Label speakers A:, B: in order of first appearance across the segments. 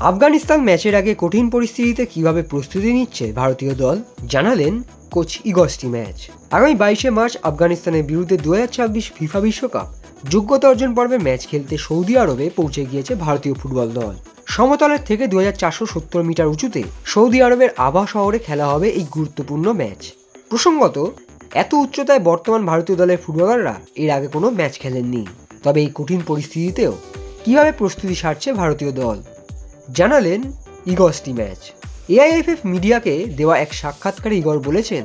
A: আফগানিস্তান ম্যাচের আগে কঠিন পরিস্থিতিতে কীভাবে প্রস্তুতি নিচ্ছে ভারতীয় দল জানালেন কোচ ইগস্টি ম্যাচ। আগামী বাইশে মার্চ আফগানিস্তানের বিরুদ্ধে দু ছাব্বিশ ফিফা বিশ্বকাপ যোগ্যতা অর্জন পর্বে ম্যাচ খেলতে সৌদি আরবে পৌঁছে গিয়েছে ভারতীয় ফুটবল দল। সমতলের থেকে দু মিটার উঁচুতে সৌদি আরবের আভা শহরে খেলা হবে এই গুরুত্বপূর্ণ ম্যাচ। প্রসঙ্গত, এত উচ্চতায় বর্তমান ভারতীয় দলের ফুটবলাররা এর আগে কোনো ম্যাচ খেলেননি। তবে এই কঠিন পরিস্থিতিতেও কীভাবে প্রস্তুতি সারছে ভারতীয় দল? জানালেন ইগস্টি ম্যাচ। এআইএফএফ মিডিয়াকে দেওয়া এক সাক্ষাৎকারে ইগর বলেছেন,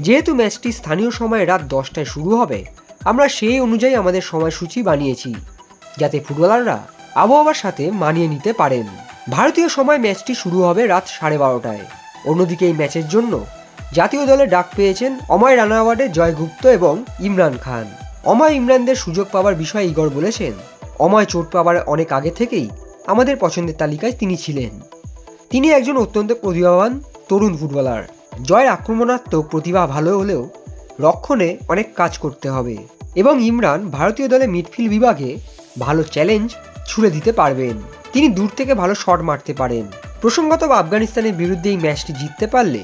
A: যেহেতু ম্যাচটি স্থানীয় সময় রাত দশটায় শুরু হবে, আমরা সেই অনুযায়ী আমাদের সময়সূচি বানিয়েছি, যাতে ফুটবলাররা আবহাওয়ার সাথে মানিয়ে নিতে পারেন। ভারতীয় সময় ম্যাচটি শুরু হবে রাত সাড়ে বারোটায়। অন্যদিকে এই ম্যাচের জন্য জাতীয় দলে ডাক পেয়েছেন অময় রানাওয়ার্ডে জয় গুপ্ত এবং ইমরান খান। অময় ইমরানদের সুযোগ পাওয়ার বিষয়ে ইগর বলেছেন, অময় চোট পাওয়ার অনেক আগে থেকেই আমাদের পছন্দের তালিকায় তিনি ছিলেন। তিনি একজন অত্যন্ত প্রতিভাবান তরুণ ফুটবলার। জয়ের আক্রমণাত্মক প্রতিভা ভালো হলেও রক্ষণে অনেক কাজ করতে হবে এবং ইমরান ভারতীয় দলে মিডফিল্ড বিভাগে ভালো চ্যালেঞ্জ ছুড়ে দিতে পারবেন। তিনি দূর থেকে ভালো শট মারতে পারেন। প্রসঙ্গত আফগানিস্তানের বিরুদ্ধে এই ম্যাচটি জিততে পারলে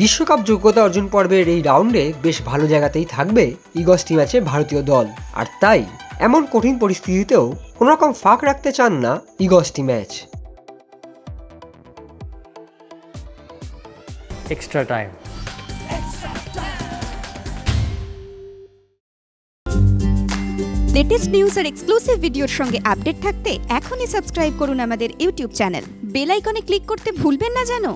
A: বিশ্বকাপ যোগ্যতা অর্জন পর্বের এই রাউন্ডে বেশ ভালো জায়গাতেই থাকবে ইগস্টি ম্যাচে ভারতীয় দল। আর তাই এমন কঠিন পরিস্থিতিতেও কোনো রকম ফাঁক রাখতে চান না ইগস্টি match.
B: Extra time
C: latest news আর এক্সক্লুসিভ ভিডিওর সঙ্গে আপডেট থাকতে এখনই সাবস্ক্রাইব করুন আমাদের ইউটিউব চ্যানেল বেল আইকনে ক্লিক করতে ভুলবেন না জানো